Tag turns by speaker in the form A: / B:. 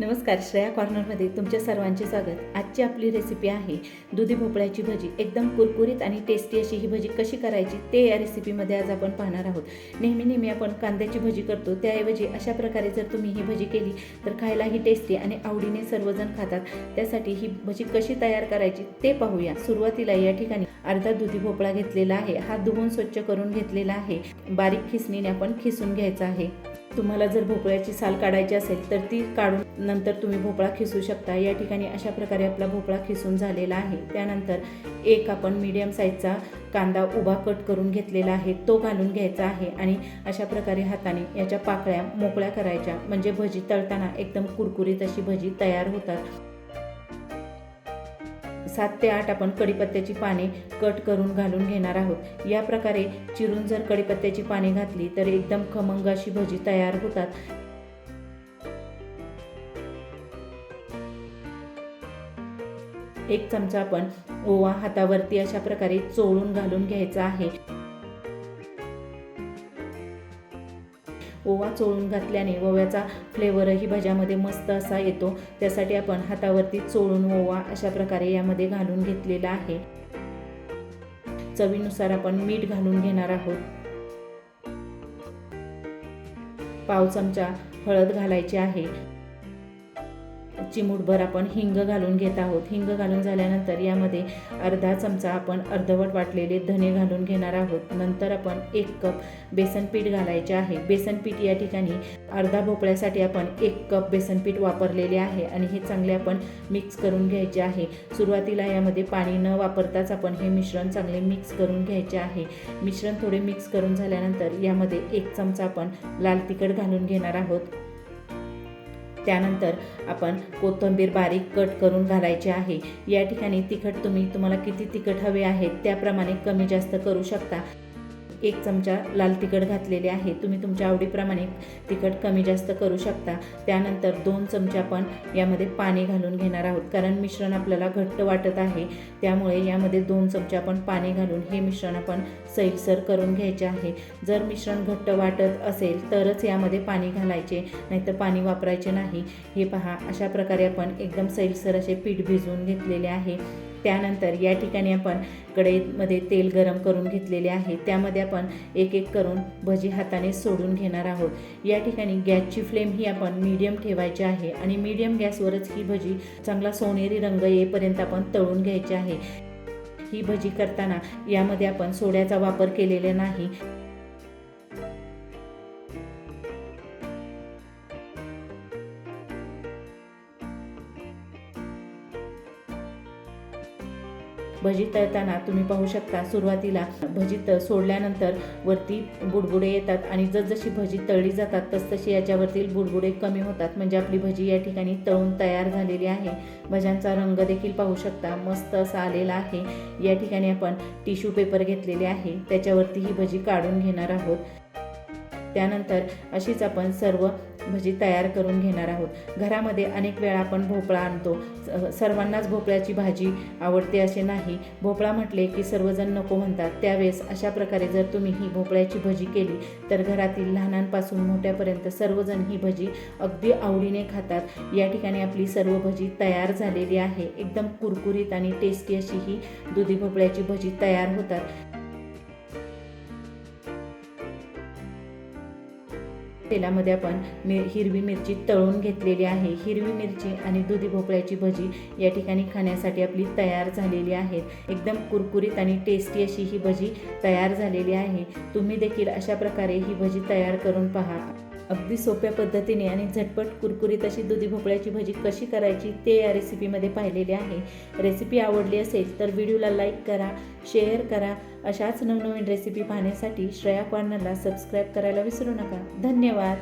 A: नमस्कार श्रेया कॉर्नरमध्ये तुमच्या सर्वांचे स्वागत. आजची आपली रेसिपी आहे दुधी भोपळ्याची भजी. एकदम कुरकुरीत आणि टेस्टी अशी ही भजी कशी करायची ते या रेसिपीमध्ये आज आपण पाहणार आहोत. नेहमी नेहमी आपण कांद्याची भजी करतो त्याऐवजी अशा प्रकारे जर तुम्ही ही भजी केली तर खायलाही टेस्टी आणि आवडीने सर्वजण खातात. त्यासाठी ही भजी कशी तयार करायची ते पाहूया. सुरुवातीला या ठिकाणी अर्धा दुधी भोपळा घेतलेला आहे. हा धुवून स्वच्छ करून घेतलेला आहे. बारीक खिसणीने आपण खिसून घ्यायचा आहे. तुम्हाला जर भोपळ्याची साल काढायची असेल तर ती काढून नंतर तुम्ही भोपळा खिसू शकता. या ठिकाणी अशा प्रकारे आपला भोपळा खिसून झालेला आहे. त्यानंतर एक आपण मीडियम साईजचा कांदा उभा कट करून घेतलेला आहे. तो घालून घ्यायचा आहे आणि अशा प्रकारे हाताने याच्या पाकळ्या मोकळ्या करायच्या. म्हणजे भजी तळताना एकदम कुरकुरीत अशी भजी तयार होतात. सात ते आठ आपण कढीपत्त्याची पाने कट करून घालून घेणार आहोत. या प्रकारे चिरून जर कढीपत्त्याची पाने घातली तर एकदम खमंग अशी भजी तयार होतात. एक चमचा आपण ओवा हातावरती अशा प्रकारे चोळून घालून घ्यायचा आहे. ओवा चोळून घातल्याने ओव्याचा फ्लेवरही भज्यामध्ये मस्त असा येतो. त्यासाठी आपण हातावरती चोळून ओवा अशा प्रकारे यामध्ये घालून घेतलेला आहे. चवीनुसार आपण मीठ घालून घेणार आहोत. पाव चमचा हळद घालायची आहे. चिमूटभर आपण हिंग घालून घेत आहोत. हिंग घालून झाल्यानंतर यामध्ये अर्धा चमचा आपण अर्धवट वाटलेले धने घालून घेणार आहोत. नंतर आपण एक कप बेसन पीठ घालायचे आहे. बेसन पीठ या ठिकाणी अर्धा भोपळ्यासाठी आपण एक कप बेसन पीठ वापरलेले आहे आणि हे चांगले आपण मिक्स करून घ्यायचे आहे. सुरुवातीला यामध्ये पाणी न वापरताच आपण हे मिश्रण चांगले मिक्स करून घ्यायचे आहे. मिश्रण थोडे मिक्स करून झाल्यानंतर यामध्ये एक चमचा आपण लाल तिखट घालून घेणार आहोत. त्यानंतर आपण कोथिंबीर बारीक कट करून घालायची आहे. या ठिकाणी तिखट तुम्ही तुम्हाला किती तिखट हवे आहे त्याप्रमाणे कमी जास्त करू शकता. एक चमचा लाल तिखट घातलेले आहे. तुम्ही तुमच्या आवडीप्रमाणे तिखट कमी जास्त करू शकता. त्यानंतर दोन चमचे आपण यामध्ये पाणी घालून घेणार आहोत. कारण मिश्रण आपल्याला घट्ट वाटत आहे. त्यामुळे यामध्ये दोन चमचे आपण पाणी घालून हे मिश्रण आपण सैलसर करून घ्यायचे आहे. जर मिश्रण घट्ट वाटत असेल तरच यामध्ये पाणी घालायचे. नाहीतर पाणी वापरायचे नाही. हे पहा अशा प्रकारे आपण एकदम सैलसर असे पीठ भिजवून घेतलेले आहे. त्यानंतर या ठिकाणी आपण कढईमध्ये तेल गरम करून घेतलेले आहे. त्यामध्ये आपण एक एक करून भजी हाताने सोडून घेणार आहोत. या ठिकाणी गॅसची फ्लेम ही आपण मीडियम ठेवायची आहे आणि मीडियम गॅसवरच ही भजी चांगला सोनेरी रंग येईपर्यंत आपण तळून घ्यायची आहे. ही भजी करताना यामध्ये आपण सोड्याचा वापर केलेला नाही. भजी तळताना तुम्ही पाहू शकता सुरुवातीला भजी त सोडल्यानंतर वरती बुडबुडे येतात आणि जसजशी भजी तळली जातात तसतशी याच्यावरतील बुडबुडे कमी होतात. म्हणजे आपली भजी या ठिकाणी तळून तयार झालेली आहे. भज्यांचा रंग देखील पाहू शकता. मस्त असा आलेला आहे. या ठिकाणी आपण टिश्यू पेपर घेतलेले आहे. त्याच्यावरती ही भजी काढून घेणार आहोत. त्यानंतर अशीच आपण सर्व भजी तयार करून घेणार आहोत. घरामध्ये अनेक वेळा आपण भोपळा आणतो. सर्वांनाच भोपळ्याची भाजी आवडते असे नाही. भोपळा म्हटले की सर्वजण नको म्हणतात. त्यावेळेस अशा प्रकारे जर तुम्ही ही भोपळ्याची भजी केली तर घरातील लहानांपासून मोठ्यापर्यंत सर्वजण ही भजी अगदी आवडीने खातात. या ठिकाणी आपली सर्व भजी तयार झालेली आहे. एकदम कुरकुरीत आणि टेस्टी अशी ही दुधी भोपळ्याची भजी तयार होतात. तेलामध्ये आपण मिर हिरवी मिरची तळून घेतलेली आहे. हिरवी मिरची आणि दुधी भोपळ्याची भजी या ठिकाणी खाण्यासाठी आपली तयार झालेली आहे. एकदम कुरकुरीत आणि टेस्टी अशी ही भजी तयार झालेली आहे. तुम्ही देखील अशा प्रकारे ही भजी तयार करून पहा. अगदी सोप्या पद्धतीने आणि झटपट कुरकुरीत अशी दुधी भोपळ्याची भजी कशी करायची ते या रेसिपीमध्ये पाहिलेले आहे. रेसिपी आवडली असेल तर व्हिडिओला लाईक करा शेअर करा. अशाच नवनवीन रेसिपी पाहण्यासाठी श्रेया कॉर्नरला सबस्क्राईब करायला विसरू नका. धन्यवाद.